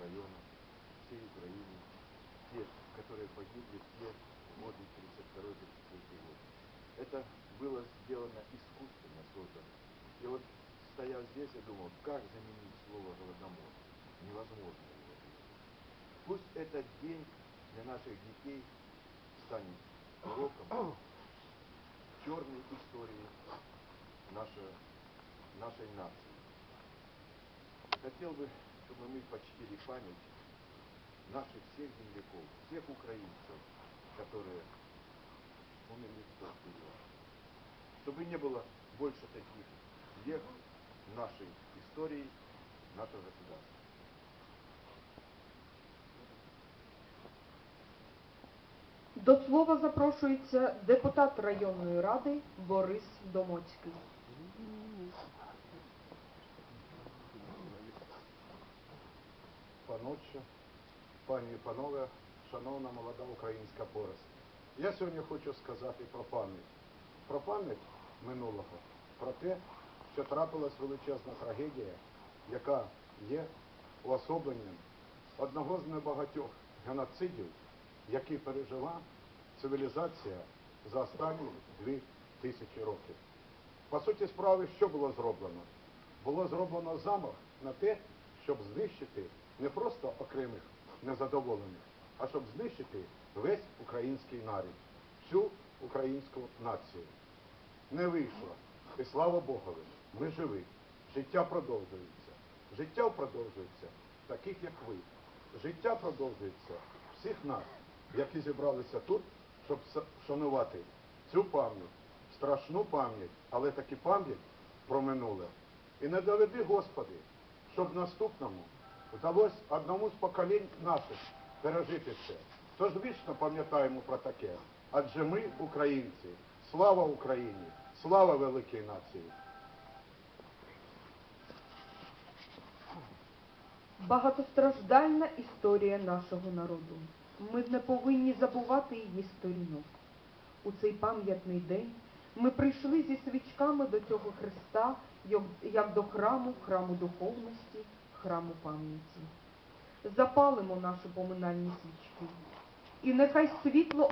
районов, всей Украины, те, которые погибли в те годы 32-33 год. Это было сделано искусственно, создано. И вот стоял здесь и думал, как заменить слово голодомор? Невозможно его. Пусть этот день для наших детей станет уроком черной истории нашей, нашей нации. Хотел бы, чтобы мы почтили память наших всех земляков, всех украинцев, которые умерли в тот период. Чтобы не было больше таких век в нашей истории нашего государства. До слова запрошується депутат районної ради Борис Домоцький. Паночі, пані і панове, шановна молода українська порость. Я сьогодні хочу сказати про пам'ять. Про пам'ять минулого, про те, що трапилась величезна трагедія, яка є уособленням одного з небагатьох геноцидів, який пережила цивілізація за останні дві тисячі років. По суті справи, що було зроблено? Було зроблено замах на те, щоб знищити не просто окремих незадоволених, а щоб знищити весь український народ, всю українську націю. Не вийшло. І слава Богові, ми живі. Життя продовжується. Життя продовжується таких, як ви. Життя продовжується всіх нас, які зібралися тут, щоб вшанувати цю пам'ять, страшну пам'ять, але таки пам'ять про минуле. І не доведи, Господи, щоб наступному вдалося одному з поколінь наших пережити це. Тож вічно пам'ятаємо про таке. Адже ми, українці, слава Україні, слава великій нації. Багатостраждальна історія нашого народу. Ми не повинні забувати її сторінок. У цей пам'ятний день ми прийшли зі свічками до цього Христа, як- до храму, храму духовності, храму пам'яті. Запалимо наші поминальні свічки. І нехай світло